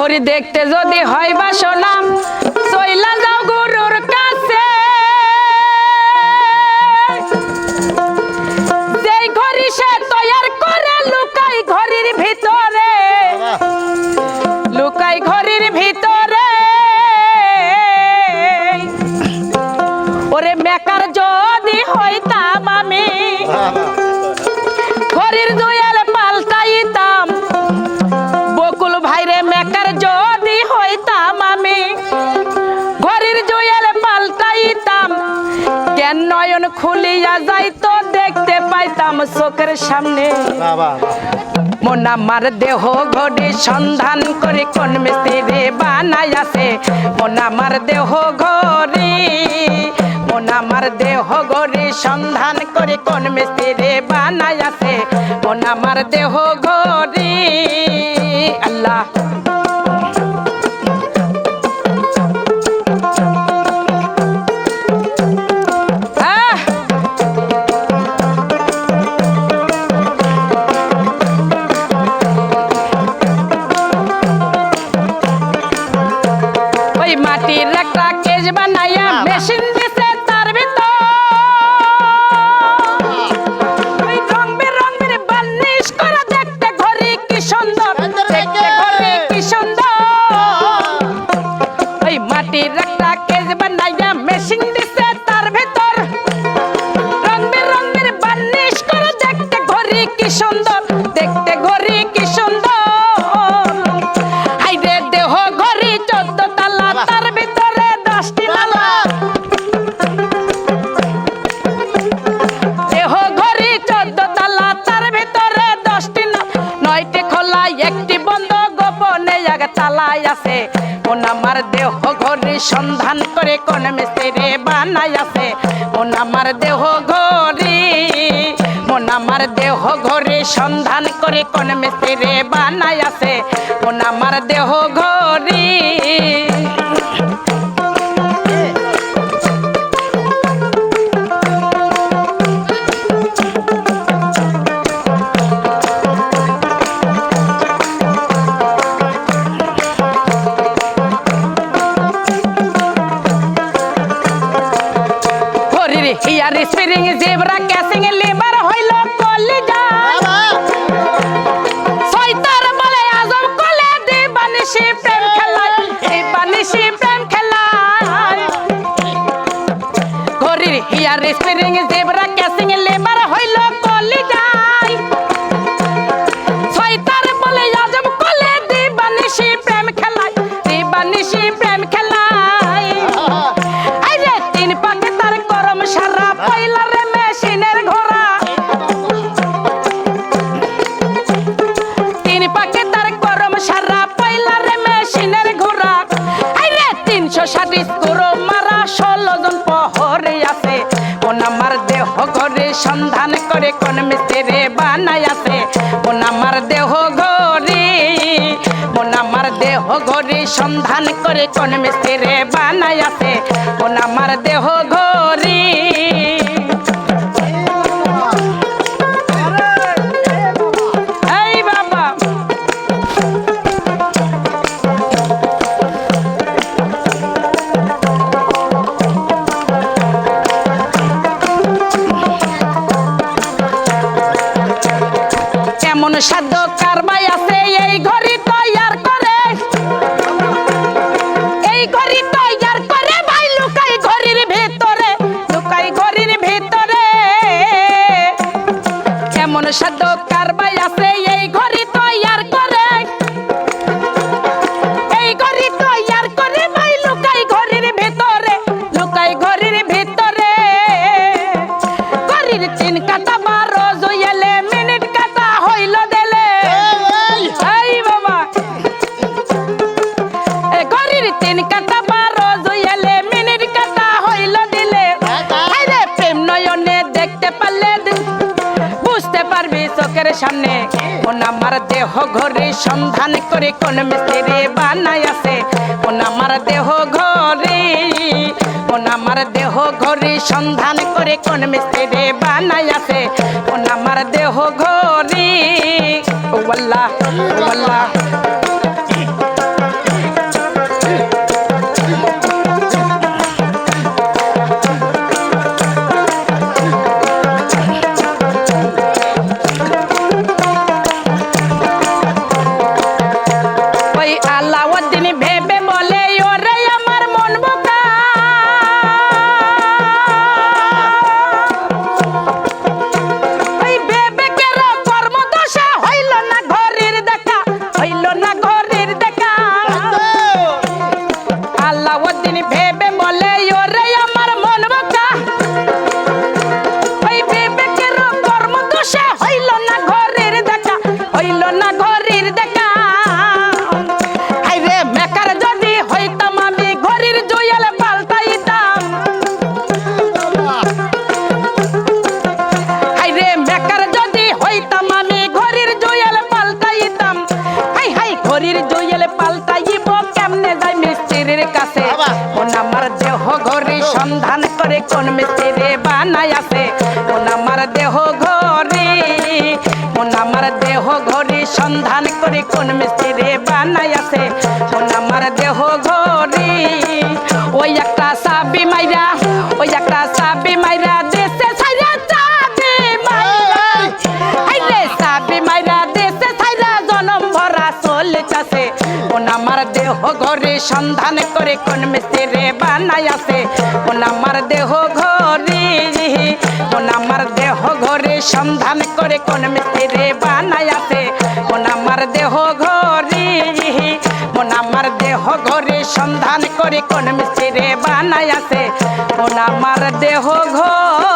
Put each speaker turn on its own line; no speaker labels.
ঘড়ি দেখতে যদি হয় বাসনা চইলা পাইতাম চোখের সামনে। মন আমার দেহ ঘড়ি সন্ধান করে কোন মিস্ত্রি বানাই আছে মন আমার দেহ ঘড়ি মন আমার দেহ ঘড়ি সন্ধান করে কোন মিস্ত্রি বানাই আছে মন আমার দেহ ঘড়ি আল্লাহ। মাটির একটা কেজ বানাইয়া মেশিন দিছে তার ভিতর। ওই রং বেরঙের বার্নিশ করা দেখতে ঘরে কি সুন্দর দেখতে ঘরে কি সুন্দর। ওই মাটির একটা কেজ বানাইয়া মেশিন দিছে তার ভিতর। রং বেরঙের বার্নিশ করা দেখতে ঘরে কি সুন্দর। আছে কোন আমার দেহ ঘরে সন্ধান করে কোন মিস্ত্রি বানাই আছে কোন আমার দেহ ঘরে, মন আমার দেহ ঘরে সন্ধান করে কোন মিস্ত্রি বানাই আছে কোন আমার দেহ ঘড়ি হিয়ার স্প্রিং জেবরা ক্যাসিং লিভার হইল কলিজা। সৈতার বলে আজম কলে দিবানিসি প্রেম খেলায় দিবানিসি প্রেম খেলায়। ঘড়ির হিয়ার স্প্রিং জেবরা ক্যাসিং লিভার হইল কলিজায়। সৈতার বলে আজম কলে দিবানিসি প্রেম খেলায় দিবানিসি প্রেম খেলায়। সন্ধান করে কোন মিস্ত্রি বানাই আছে কোন আমার দেহ ঘরি সাধ্য কারবাই আছে এই ঘড়ি? দেহ ঘরে সন্ধান করে কোন মিস্ত্রি বানাই আছে? কোন আমার দেহ ঘরে, কোন আমার দেহ ঘরে সন্ধান করে কোন মিস্ত্রি বানাই আছে? কোন আমার দেহ ঘরে ও আল্লাহ। সন্ধান করে কোন মিস্ত্রি আছে? কোন আমার দেহ ঘরে, কোন আমার দেহ ঘরে সন্ধান করে কোন মিস্ত্রি বানাই আছে? কোন আমার দেহ ঘরে, ওই একটা সাবি মাইরা কোন আমার দেহ ঘরে সন্ধান করে কোন মিস্ত্রি বানাই আছে কোন আমার দেহ ঘরে, কোন আমার দেহ ঘরে সন্ধান করে কোন মিস্ত্রি বানাই আছে কোন আমার দেহ ঘরে, কোন আমার দেহ ঘরে সন্ধান করে কোন মিস্ত্রি বানাই আছে কোন আমার দেহ ঘর